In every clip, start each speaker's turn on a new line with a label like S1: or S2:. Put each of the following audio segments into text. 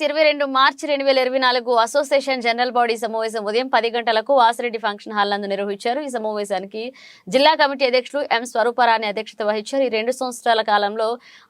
S1: Times ఇరవై రెండు మార్చి రెండు వేల ఇరవై నాలుగు అసోసియేషన్ జనరల్ బాడీ సమావేశం ఉదయం పది గంటలకు వాసిరెడ్డి ఫంక్షన్ హాల్ నందు నిర్వహించారు. ఈ సమావేశానికి జిల్లా కమిటీ అధ్యక్షులు ఎం స్వరూపరాణి అధ్యక్షత వహించారు. ఈ రెండు సంవత్సరాల కాలంలో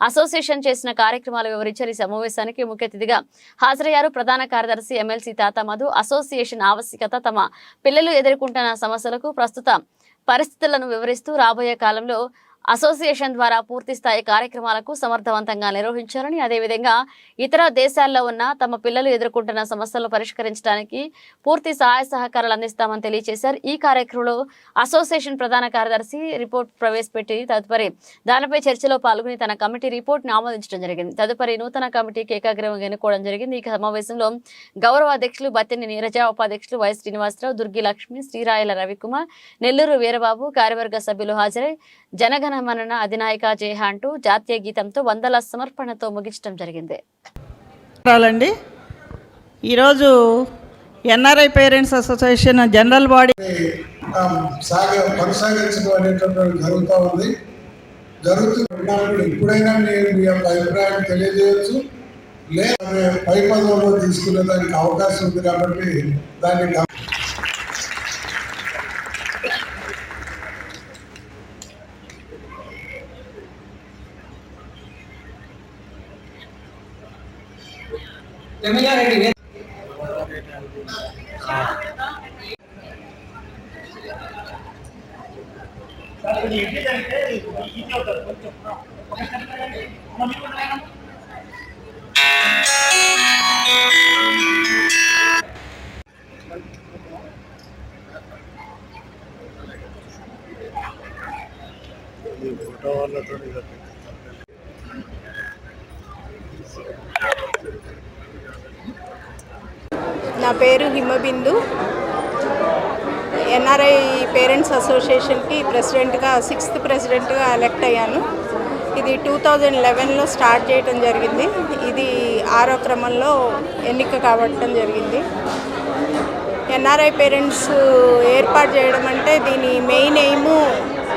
S1: అసోసియేషన్ చేసిన కార్యక్రమాలు వివరించారు. ఈ సమావేశానికి ముఖ్య అతిథిగా హాజరయ్యారు ప్రధాన కార్యదర్శి ఎమ్మెల్సీ తాత మధు. అసోసియేషన్ ఆవశ్యకత తమ పిల్లలు ఎదుర్కొంటున్న సమస్యలకు ప్రస్తుత పరిస్థితులను వివరిస్తూ రాబోయే కాలంలో అసోసియేషన్ ద్వారా పూర్తి స్థాయి కార్యక్రమాలకు సమర్థవంతంగా నిర్వహించాలని అదేవిధంగా ఇతర దేశాల్లో ఉన్న తమ పిల్లలు ఎదుర్కొంటున్న సమస్యలను పరిష్కరించడానికి పూర్తి సహాయ సహకారాలు అందిస్తామని తెలియజేశారు. ఈ కార్యక్రమంలో అసోసియేషన్ ప్రధాన కార్యదర్శి రిపోర్ట్ ప్రవేశపెట్టి తదుపరి దానిపై చర్చలో పాల్గొని తన కమిటీ రిపోర్ట్ను ఆమోదించడం జరిగింది. తదుపరి నూతన కమిటీకి ఏకాగ్రహంగా ఎన్నుకోవడం జరిగింది. ఈ సమావేశంలో గౌరవ అధ్యక్షులు బత్తిని నీరజ ఉపాధ్యక్షులు వై శ్రీనివాసరావు దుర్గి లక్ష్మి శ్రీరాయల రవికుమార్ నెల్లూరు వీరబాబు కార్యవర్గ సభ్యులు హాజరై జనగణమన అధినాయక జయహ అంటూ జాతీయ గీతంతో వందల సమర్పణతో ముగించడం జరిగింది.
S2: అండి ఈరోజు NRI parents association general body
S3: ఆ, సాగ కొనసాగించడం అనేటటువంటి జరుగుతూ ఉంది. జరుగుతున్నప్పుడు ఎప్పుడైనా నేను మీ యొక్క అభిప్రాయం తెలియజేయచ్చు. లేదా పై పదంలో తీసుకునే దానికి అవకాశం ఉంది కాబట్టి దాన్ని గమ-
S4: ఎమ్మెల్యేరెడ్డి
S5: నా పేరు హిమబిందు. ఎన్ఆర్ఐ పేరెంట్స్ అసోసియేషన్కి ప్రెసిడెంట్గా సిక్స్త్ ప్రెసిడెంట్గా ఎలెక్ట్ అయ్యాను. ఇది టూ థౌజండ్ లెవెన్లో స్టార్ట్ చేయడం జరిగింది. ఇది ఆరో క్రమంలో ఎన్నిక కావటం జరిగింది. ఎన్ఆర్ఐ పేరెంట్స్ ఏర్పాటు చేయడం అంటే దీని మెయిన్ ఎయిము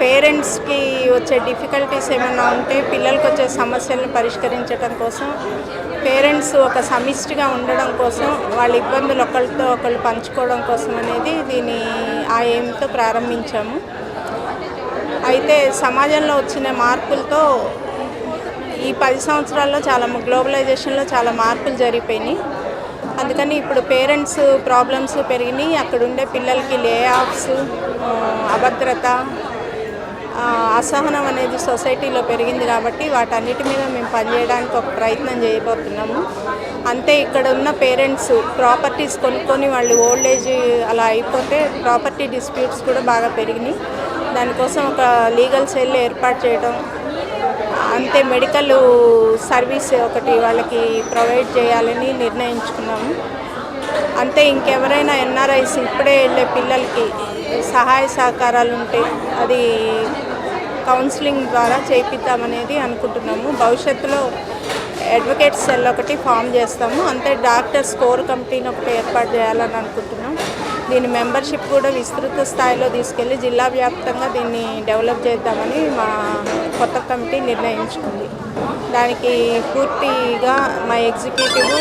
S5: పేరెంట్స్కి వచ్చే డిఫికల్టీస్ ఏమైనా ఉంటే పిల్లలకు వచ్చే సమస్యలను పరిష్కరించడం కోసం పేరెంట్స్ ఒక సమిష్టిగా ఉండడం కోసం వాళ్ళ ఇబ్బందులు ఒకరితో ఒకళ్ళు పంచుకోవడం కోసం అనేది దీని ఆ ఏమితో ప్రారంభించాము. అయితే సమాజంలో వచ్చిన మార్పులతో ఈ పది సంవత్సరాల్లో చాలా గ్లోబలైజేషన్లో చాలా మార్పులు జరిగిపోయినాయి. అందుకని ఇప్పుడు పేరెంట్స్ ప్రాబ్లమ్స్ పెరిగినాయి. అక్కడ ఉండే పిల్లలకి లే ఆఫ్స్ అభద్రత అసహనం అనేది సొసైటీలో పెరిగింది కాబట్టి వాటన్నిటి మీద మేము పనిచేయడానికి ఒక ప్రయత్నం చేయబోతున్నాము. అంతే ఇక్కడ ఉన్న పేరెంట్స్ ప్రాపర్టీస్ కొనుక్కొని వాళ్ళు ఓల్డ్ ఏజ్ అలా అయిపోతే ప్రాపర్టీ డిస్ప్యూట్స్ కూడా బాగా పెరిగినాయి. దానికోసం ఒక లీగల్ సెల్ ఏర్పాటు చేయడం అంతే మెడికల్ సర్వీస్ ఒకటి వాళ్ళకి ప్రొవైడ్ చేయాలని నిర్ణయించుకున్నాము. అంతే ఇంకెవరైనా ఎన్ఆర్ఐస్ ఇప్పుడే వెళ్ళే పిల్లలకి సహాయ సహకారాలు ఉంటే అది కౌన్సిలింగ్ ద్వారా చేపిద్దామనేది అనుకుంటున్నాము. భవిష్యత్తులో అడ్వకేట్ సెల్ ఒకటి ఫామ్ చేస్తాము. అంతే డాక్టర్ స్కోర్ కమిటీని ఒకటి ఏర్పాటు చేయాలని అనుకుంటున్నాం. దీని మెంబర్షిప్ కూడా విస్తృత స్థాయిలో తీసుకెళ్ళి జిల్లా వ్యాప్తంగా దీన్ని డెవలప్ చేద్దామని మా కొత్త కమిటీ నిర్ణయించుకుంది. దానికి పూర్తిగా మా ఎగ్జిక్యూటివ్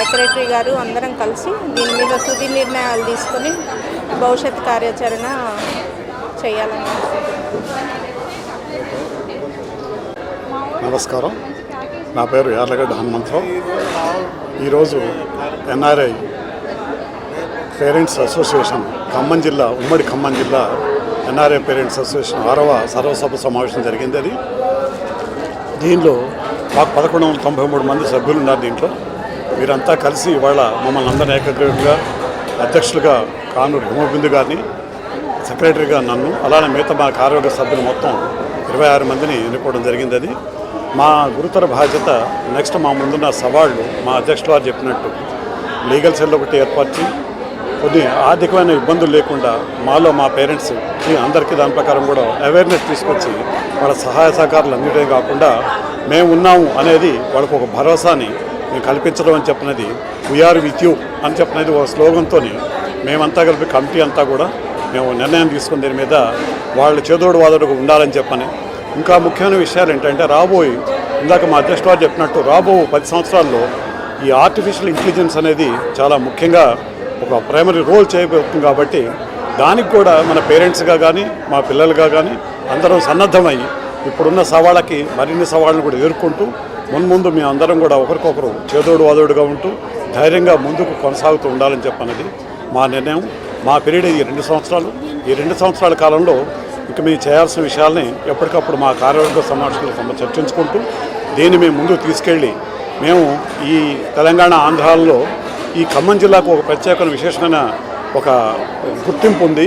S5: సెక్రటరీ గారు అందరం కలిసి దీని మీద తుది నిర్ణయాలు తీసుకొని భవిష్యత్ కార్యాచరణ చేయాలని
S6: నమస్కారం. నా పేరు యార్లగడ్డ హనుమంతరావు. ఈరోజు ఎన్ఆర్ఐ పేరెంట్స్ అసోసియేషన్ ఖమ్మం జిల్లా ఉమ్మడి ఖమ్మం జిల్లా ఎన్ఆర్ఐ పేరెంట్స్ అసోసియేషన్ ఆరవ సర్వసభ సమావేశం జరిగింది అది. దీనిలో మాకు పదకొండు వందల తొంభై మూడు మంది సభ్యులు ఉన్నారు దీంట్లో. వీరంతా కలిసి ఇవాళ మమ్మల్ని అందరినీ ఏకగ్రీవంగా అధ్యక్షులుగా కానూరు హిమబిందు గారిని సెక్రటరీగా నన్ను అలానే మిగతా మా కార్యవర్గ సభ్యులు మొత్తం ఇరవై ఆరు మందిని ఎన్నుకోవడం జరిగింది అది. మా గురుతర బాధ్యత నెక్స్ట్ మా ముందున్న సవాళ్ళు మా అధ్యక్షులు వారు చెప్పినట్టు లీగల్ సెల్ ఒకటి ఏర్పరిచి కొన్ని ఆర్థికమైన ఇబ్బందులు లేకుండా మాలో మా పేరెంట్స్ అందరికీ దాని ప్రకారం కూడా అవేర్నెస్ తీసుకొచ్చి వాళ్ళ సహాయ సహకారాలు అందించడమే కాకుండా మేము ఉన్నాము అనేది వాళ్ళకు ఒక భరోసాని కల్పించడం అని చెప్పినది వీఆర్ విత్ యూ అని చెప్పినది ఒక స్లోగన్తో మేమంతా కలిపి కమిటీ అంతా కూడా మేము నిర్ణయం తీసుకున్న దీని మీద వాళ్ళు చేదోడు వాదోడుగా ఉండాలని చెప్పని. ఇంకా ముఖ్యమైన విషయాలు ఏంటంటే రాబోయి ఇందాక మా అధ్యక్ష వారు చెప్పినట్టు రాబో పది సంవత్సరాల్లో ఈ ఆర్టిఫిషియల్ ఇంటెలిజెన్స్ అనేది చాలా ముఖ్యంగా ఒక ప్రైమరీ రోల్ చేయబోతుంది కాబట్టి దానికి కూడా మన పేరెంట్స్గా కానీ మా పిల్లలుగా కానీ అందరం సన్నద్ధమై ఇప్పుడున్న సవాళ్ళకి మరిన్ని సవాళ్ళను కూడా ఎదుర్కొంటూ మున్ముందు మేము అందరం కూడా ఒకరికొకరు చేదోడు వాదోడుగా ఉంటూ ధైర్యంగా ముందుకు కొనసాగుతూ ఉండాలని చెప్పన్నది మా నిర్ణయం. మా పీరియడ్ ఈ రెండు సంవత్సరాలు. ఈ రెండు సంవత్సరాల కాలంలో ఇక మేము చేయాల్సిన విషయాల్ని ఎప్పటికప్పుడు మా కార్యవర్గ సమావేశంలో సమ- చర్చించుకుంటూ దీన్ని మేము ముందుకు తీసుకెళ్ళి మేము ఈ తెలంగాణ ఆంధ్రాల్లో ఈ ఖమ్మం జిల్లాకు ఒక ప్రత్యేకమైన విశేషమైన ఒక గుర్తింపు ఉంది.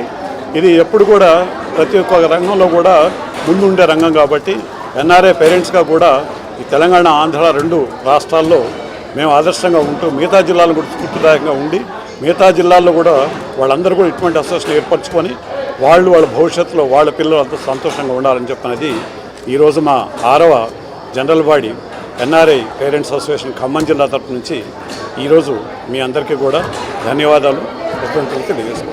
S6: ఇది ఎప్పుడు కూడా ప్రతి ఒక్క రంగంలో కూడా ముందుండే రంగం కాబట్టి ఎన్ఆర్ఐ పేరెంట్స్గా కూడా ఈ తెలంగాణ ఆంధ్ర రెండు రాష్ట్రాల్లో మేము ఆదర్శంగా ఉంటూ మిగతా జిల్లాలను కూడా స్ఫూర్తిదాయకంగా ఉండి మిగతా జిల్లాల్లో కూడా వాళ్ళందరూ కూడా ఇటువంటి అసోసియేషన్ ఏర్పరచుకొని వాళ్ళు వాళ్ళ భవిష్యత్తులో వాళ్ళ పిల్లలు అంత సంతోషంగా ఉండాలని చెప్పినది ఈరోజు మా ఆరవ general body NRI parents association Khammam జిల్లా తరపు నుంచి ఈరోజు మీ అందరికీ కూడా ధన్యవాదాలు. కృతజ్ఞతలు తెలియజేస్తున్నాను.